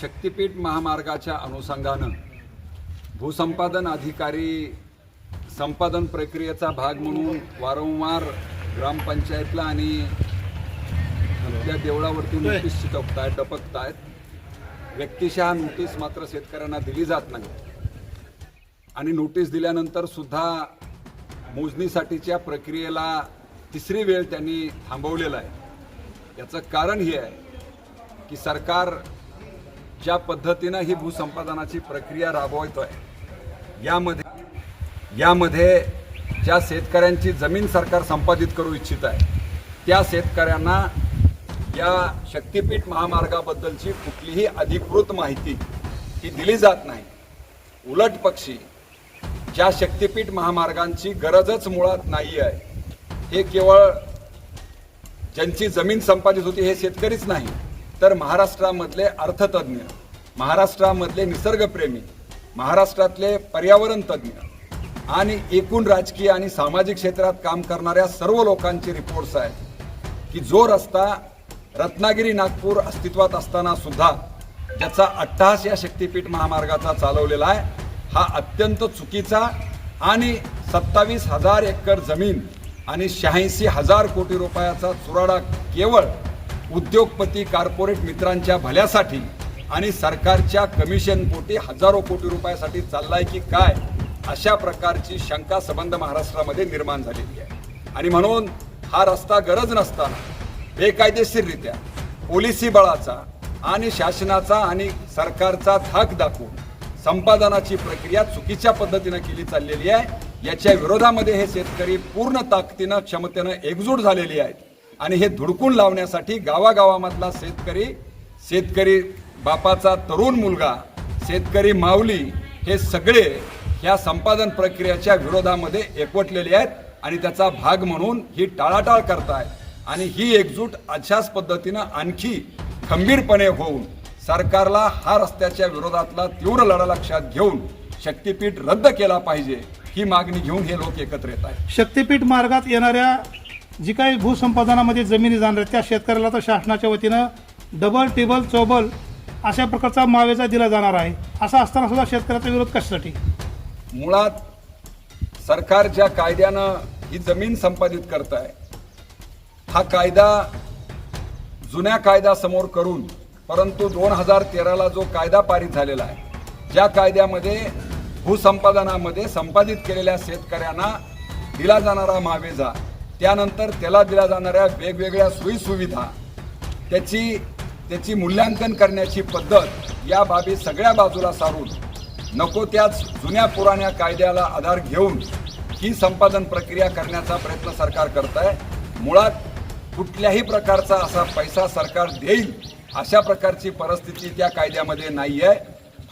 शक्तिपीठ महामार्गाच्या अनुषंगानं भूसंपादन अधिकारी संपादन प्रक्रियेचा भाग म्हणून वारंवार ग्रामपंचायतला आणि त्या देवळावरती नोटीस चिटकतायत टपकतायत व्यक्तिशः नोटीस मात्र शेतकऱ्यांना दिली जात नाही. आणि नोटीस दिल्यानंतर सुद्धा मोजणीसाठीच्या प्रक्रियेला तिसरी वेळ त्यांनी थांबवलेला आहे. याचं कारण हे आहे की सरकार ज्या पद्धतीनं ही भूसंपादनाची प्रक्रिया राबवत आहे यामध्ये यामध्ये ज्या शेतकऱ्यांची जमीन सरकार संपादित करू इच्छित आहे त्या शेतकऱ्यांना या शक्तिपीठ महामार्गाबद्दलची कुठलीही अधिकृत माहिती ही दिली जात नाही. उलट पक्षी ज्या शक्तिपीठ महामार्गांची गरजच मुळात नाही आहे हे केवळ ज्यांची जमीन संपादित होती हे शेतकरीच नाही तर महाराष्ट्रामधले अर्थतज्ञ महाराष्ट्रामधले निसर्गप्रेमी महाराष्ट्रातले पर्यावरण तज्ज्ञ आणि एकूण राजकीय आणि सामाजिक क्षेत्रात काम करणाऱ्या सर्व लोकांचे रिपोर्ट्स आहेत की जो रस्ता रत्नागिरी नागपूर अस्तित्वात असताना सुद्धा ज्याचा अट्टहास या शक्तिपीठ महामार्गाचा चालवलेला आहे हा अत्यंत चुकीचा आणि सत्तावीस हजार एकर जमीन आणि शहाऐंशी हजार कोटी रुपयाचा चुराडा केवळ उद्योगपती कॉर्पोरेट मित्रांच्या भल्यासाठी आणि सरकारच्या कमिशनपोटी हजारो कोटी रुपयासाठी चाललाय की काय अशा प्रकारची शंका संबंध महाराष्ट्रामध्ये निर्माण झालेली आहे. आणि म्हणून हा रस्ता गरज नसताना बेकायदेशीररित्या पोलिसी बळाचा आणि शासनाचा आणि सरकारचा धाक दाखवून संपादनाची प्रक्रिया चुकीच्या पद्धतीनं केली चाललेली आहे. याच्या विरोधामध्ये हे शेतकरी पूर्ण ताकदीनं क्षमतेनं एकजूट झालेली आहेत. आणि हे धुडकून लावण्यासाठी गावागावामधला शेतकरी शेतकरी बापाचा तरुण मुलगा शेतकरी माऊली हे सगळे ह्या संपादन प्रक्रियेच्या विरोधामध्ये एकवटलेले आहेत आणि त्याचा भाग म्हणून ही टाळाटाळ करतायत आणि ही एकजूट अशाच पद्धतीनं आणखी खंबीरपणे होऊन सरकारला हा रस्त्याच्या विरोधातला तीव्र लढा लक्षात घेऊन शक्तीपीठ रद्द केला पाहिजे ही मागणी घेऊन हे लोक एकत्र येत आहेत. शक्तीपीठ मार्गात येणाऱ्या जी काही भूसंपादनामध्ये जमिनी जाणार आहेत त्या शेतकऱ्याला तर शासनाच्या वतीनं डबल टेबल चौबल अशा प्रकारचा मावेजा दिला जाणार आहे. असा असताना सुद्धा शेतकऱ्याचा विरोध कशासाठी? मुळात सरकार ज्या कायद्यानं ही जमीन संपादित करत आहे हा कायदा जुन्या कायद्यासमोर करून परंतु दोन हजार तेराला जो कायदा पारित झालेला आहे ज्या कायद्यामध्ये भूसंपादनामध्ये संपादित केलेल्या शेतकऱ्यांना दिला जाणारा मावेजा त्यानंतर त्याला दिल्या जाणाऱ्या वेगवेगळ्या सोयीसुविधा त्याची त्याची मूल्यांकन करण्याची पद्धत या बाबी सगळ्या बाजूला सारून नको त्याच जुन्या पुराण्या कायद्याला आधार घेऊन ही संपादन प्रक्रिया करण्याचा प्रयत्न सरकार करत आहे मुळात कुठल्याही प्रकारचा असा पैसा सरकार देईल अशा प्रकारची परिस्थिती त्या कायद्यामध्ये नाही आहे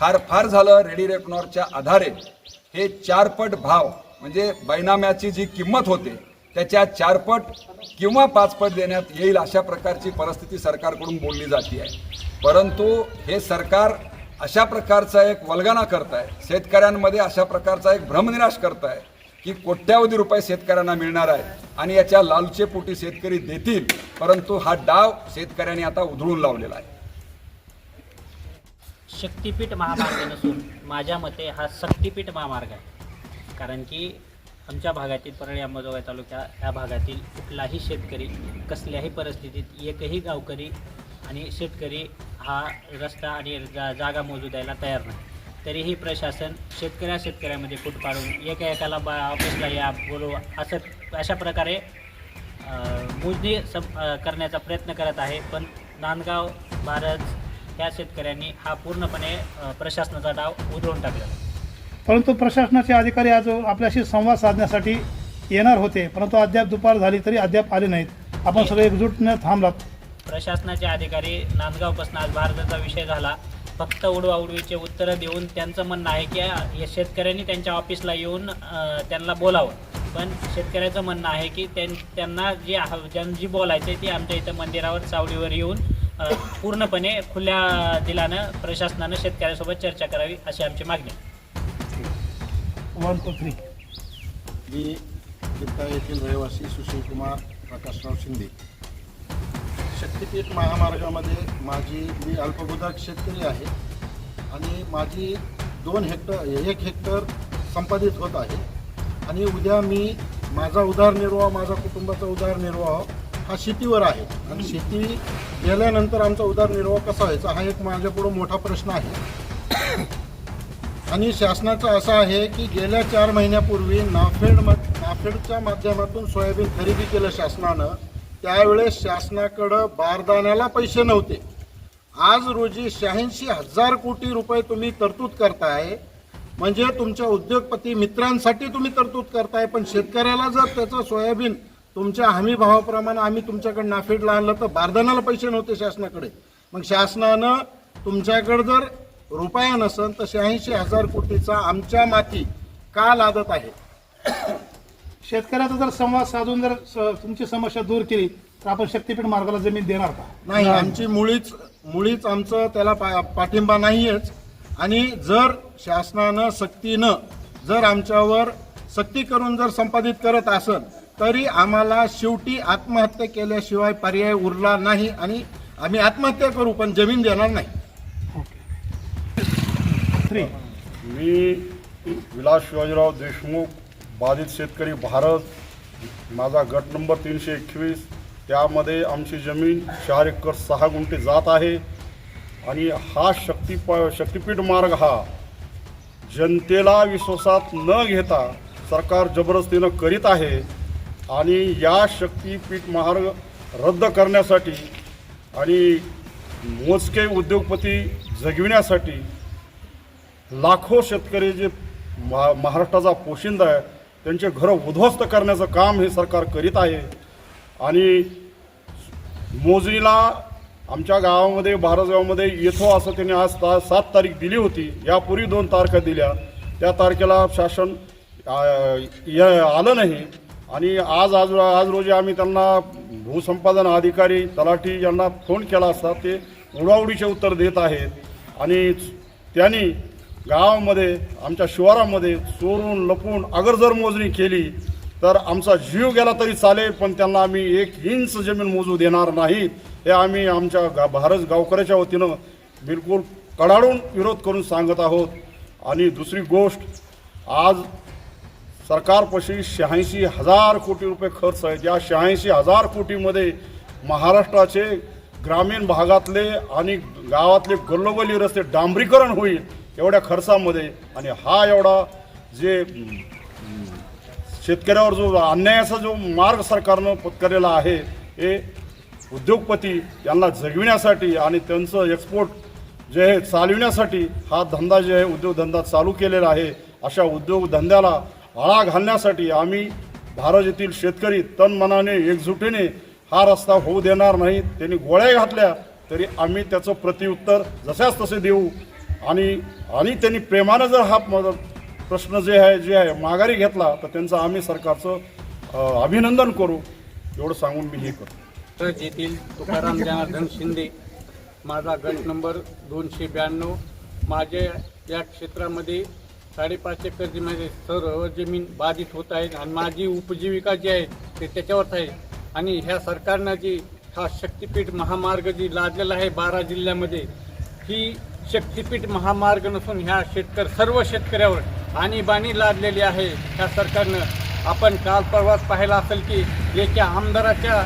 फार फार झालं रेडी रेकनॉरच्या आधारे. हे चारपट भाव म्हणजे बैनाम्याची जी किंमत होते त्याच्या चारपट किंवा पाचपट देण्यात येईल अशा प्रकारची परिस्थिती सरकारकडून बोलली जाते. आहे परंतु हे सरकार अशा प्रकारचा एक वल्गना करत आहे शेतकऱ्यांमध्ये अशा प्रकारचा एक भ्रमनिराश करत आहे की कोट्यावधी रुपये शेतकऱ्यांना मिळणार आहे आणि याच्या लालचेपोटी शेतकरी देतील. परंतु हा डाव शेतकऱ्यांनी आता उधळून लावलेला आहे. शक्तीपीठ महामार्ग नसून माझ्या मते हा शक्तीपीठ महामार्ग आहे. कारण की आमच्या भागातील परळी अंबाजोगाई तालुक्या या भागातील कुठलाही शेतकरी कसल्याही परिस्थितीत एकही गावकरी आणि शेतकरी हा रस्ता आणि जा जागा मोजू द्यायला तयार नाही. तरीही प्रशासन शेतकऱ्या शेतकऱ्यामध्ये फूट पाडून एका एकाला बा ऑफिसला या बोलू असं अशा प्रकारे मोजणी सम करण्याचा प्रयत्न करत आहे. पण नांदगाव भारत या शेतकऱ्यांनी हा पूर्णपणे प्रशासनाचा डाव उधळून टाकलेला परंतु प्रशासनाचे अधिकारी आज आपल्याशी संवाद साधण्यासाठी येणार होते. परंतु अद्याप दुपार झाली तरी अद्याप आले नाहीत. आपण सगळे एकजूटने थांबलात. प्रशासनाचे अधिकारी नांदगावपासून आज भारताचा विषय झाला. फक्त उडवा उडवीचे उत्तरं देऊन त्यांचं म्हणणं आहे की या शेतकऱ्यांनी त्यांच्या ऑफिसला येऊन त्यांना बोलावं. पण शेतकऱ्याचं म्हणणं आहे की त्यां त्यांना जे जी बोलायचं आहे ते आमच्या इथं मंदिरावर चावडीवर येऊन पूर्णपणे खुल्या दिलानं प्रशासनानं शेतकऱ्यासोबत चर्चा करावी अशी आमची मागणी. वन टू थ्री मी चिंता येथील रहिवासी सुशीलकुमार प्रकाशराव शिंदे. शक्तिपीठ महामार्गामध्ये माझी मी अल्पभूधारक शेतकरी आहे आणि माझी दोन हेक्टर एक हेक्टर संपादित होत आहे. आणि उद्या मी माझा उदारनिर्वाह माझा कुटुंबाचा उदारनिर्वाह हा शेतीवर आहे. आणि शेती गेल्यानंतर आमचा उदारनिर्वाह कसा व्हायचा हा एक माझ्यापुढं मोठा प्रश्न आहे. आणि शासनाचं असं आहे की गेल्या चार महिन्यापूर्वी नाफेड नाफेडच्या माध्यमातून सोयाबीन खरेदी केलं शासनानं. त्यावेळेस शासनाकडं बारदाण्याला पैसे नव्हते. आज रोजी शहाऐंशी हजार कोटी रुपये तुम्ही तरतूद करताय. म्हणजे तुमच्या उद्योगपती मित्रांसाठी तुम्ही तरतूद करताय पण शेतकऱ्याला जर त्याचं सोयाबीन तुमच्या हमी भावाप्रमाणे आम्ही तुमच्याकडे नाफेडला आणलं तर बारदाण्याला पैसे नव्हते शासनाकडे. मग शासनानं तुमच्याकडे जर रुपया नसन तर शहाऐंशी हजार कोटीचा आमच्या माती का लादत आहे? शेतकऱ्याचा जर संवाद साधून जर स- तुमची समस्या दूर केली तर आपण शक्तीपीठ मार्गाला जमीन देणार का? नाही आमची मुळीच मुळीच आमचं त्याला पा पाठिंबा नाहीयेच. आणि जर शासनानं सक्तीनं जर आमच्यावर सक्ती करून जर संपादित करत असल तरी आम्हाला शेवटी आत्महत्या केल्याशिवाय पर्याय उरला नाही आणि आम्ही आत्महत्या करू पण जमीन देणार नाही. थ्री मी विलास शिवाजीराव देशमुख बाधित शेतकरी भारत माझा गट नंबर तीनशे एकवीस त्यामध्ये आमची जमीन चार एकर सहा गुंठे जात आहे. आणि हा शक्तीप शक्तिपीठ मार्ग हा जनतेला विश्वासात न घेता सरकार जबरदस्तीनं करीत आहे. आणि या शक्तीपीठ मार्ग रद्द करण्यासाठी आणि मोजके उद्योगपती जगविण्यासाठी लाखो शेतकरी जे महा महाराष्ट्राचा पोशिंदा आहे त्यांचे घरं उद्ध्वस्त करण्याचं काम हे सरकार करीत आहे. आणि मोजणीला आमच्या गावामध्ये भारतगावामध्ये येतो असं त्यांनी आज ता सात तारीख दिली होती. यापूर्वी दोन तारखा दिल्या. त्या तारखेला शासन आलं नाही. आणि आज आज आज रोजी आम्ही त्यांना भूसंपादन अधिकारी तलाठी यांना फोन केला असता ते उडाउडीचे उत्तर देत आहेत. आणि त्यांनी गावामध्ये आमच्या शिवारामध्ये चोरून लपून अगर जर मोजणी केली तर आमचा जीव गेला तरी चालेल पण त्यांना आम्ही एक इंच जमीन मोजू देणार नाहीत हे आम्ही आमच्या गा भारत गावकऱ्याच्या वतीनं बिलकुल कडाडून विरोध करून सांगत आहोत. आणि दुसरी गोष्ट आज सरकारपाशी शहाऐंशी हजार कोटी रुपये खर्च आहेत. या शहाऐंशी हजार कोटीमध्ये महाराष्ट्राचे ग्रामीण भागातले आणि गावातले गल्लोगल्ली रस्ते डांबरीकरण होईल. एवढ्या खर्चामध्ये आणि हा एवढा जे शेतकऱ्यावर जो अन्यायाचा जो मार्ग सरकारनं पत्करलेला आहे हे उद्योगपती यांना जगविण्यासाठी आणि त्यांचं एक्सपोर्ट जे आहे चालविण्यासाठी हा धंदा जे आहे उद्योगधंदा चालू केलेला आहे अशा उद्योगधंद्याला आळा घालण्यासाठी आम्ही भारत येथील शेतकरी तन मनाने एकजुटीने हा रस्ता होऊ देणार नाही त्यांनी गोळ्या घातल्या तरी आम्ही त्याचं प्रतिउत्तर जशाच तसे देऊ. आणि आणि त्यांनी प्रेमानं जर हा प्रश्न जे आहे जे आहे माघारी घेतला तर त्यांचं आम्ही सरकारचं अभिनंदन करू. एवढं सांगून मी हे करतो. तर येथील तुकाराम जनार्दन शिंदे माझा गट नंबर दोनशे ब्याण्णव माझ्या या क्षेत्रामध्ये साडेपाच एकर जमीन सर्व जमीन बाधित होत आहे आणि माझी उपजीविका जी आहे ते त्याच्यावरच आहे. आणि ह्या सरकारनं जी हा शक्तिपीठ महामार्ग जी लादलेला आहे बारा जिल्ह्यामध्ये ही शक्तिपीठ महामार्ग नसून ह्या शेतकरी सर्व शेतकऱ्यावर आणीबाणी लादलेली आहे. ह्या सरकारनं आपण काल परवाच पाहिला असेल की एका आमदाराच्या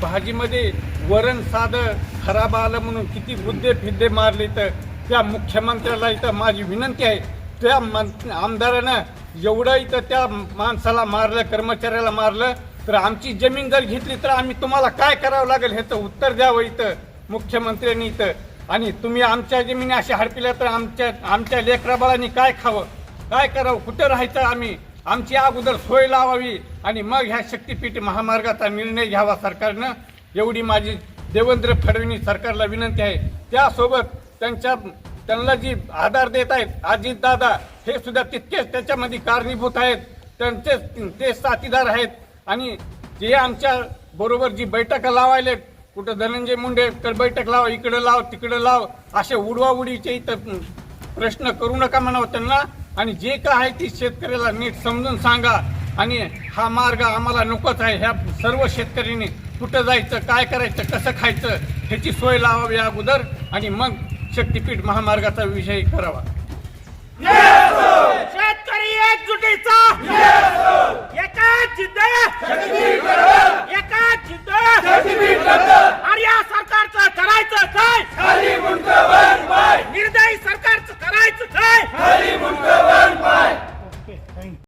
भाजीमध्ये वरण साधं खराब आलं म्हणून किती बुद्धे फिद्दे मारले तर त्या मुख्यमंत्र्याला इथं माझी विनंती आहे. त्या मं- आमदारानं एवढं इथं त्या माणसाला मारलं कर्मचाऱ्याला मारलं तर आमची जमीन जर घेतली तर आम्ही तुम्हाला काय करावं लागेल ह्याचं उत्तर द्यावं इथं. मुख्यमंत्र्यांनी इथं आणि तुम्ही आमच्या जमिनी अशा हडपिल्या तर आमच्या आमच्या लेकराबाळांनी काय खावं? काय करावं? कुठं राहायचं आम्ही? आमची अगोदर सोय लावावी आणि मग ह्या शक्तीपीठ महामार्गाचा निर्णय घ्यावा सरकारनं. एवढी माझी देवेंद्र फडणवीस सरकारला विनंती आहे. त्यासोबत त्यांच्या त्यांना जी आधार देत आहेत अजित दादा हे सुद्धा तितकेच त्याच्यामध्ये कारणीभूत आहेत. त्यांचे ते साथीदार आहेत. आणि जे आमच्या बरोबर जी बैठका लावायले कुठं धनंजय मुंडे तर बैठक लाव इकडं लाव तिकडं लाव असे उडवाउडीचे इथं प्रश्न करू नका म्हणावं त्यांना. आणि जे काय आहे ते शेतकऱ्याला नीट समजून सांगा. आणि हा मार्ग आम्हाला नकोच आहे. ह्या सर्व शेतकऱ्यांनी कुठं जायचं काय करायचं कसं खायचं ह्याची सोय लावावी अगोदर. आणि मग शक्तीपीठ महामार्गाचा विषय करावा. एकजुटीचा. एका जिद्द एका जिद्द आणि या सरकारचं करायचं काय? निर्दयी सरकारचं करायचं काय?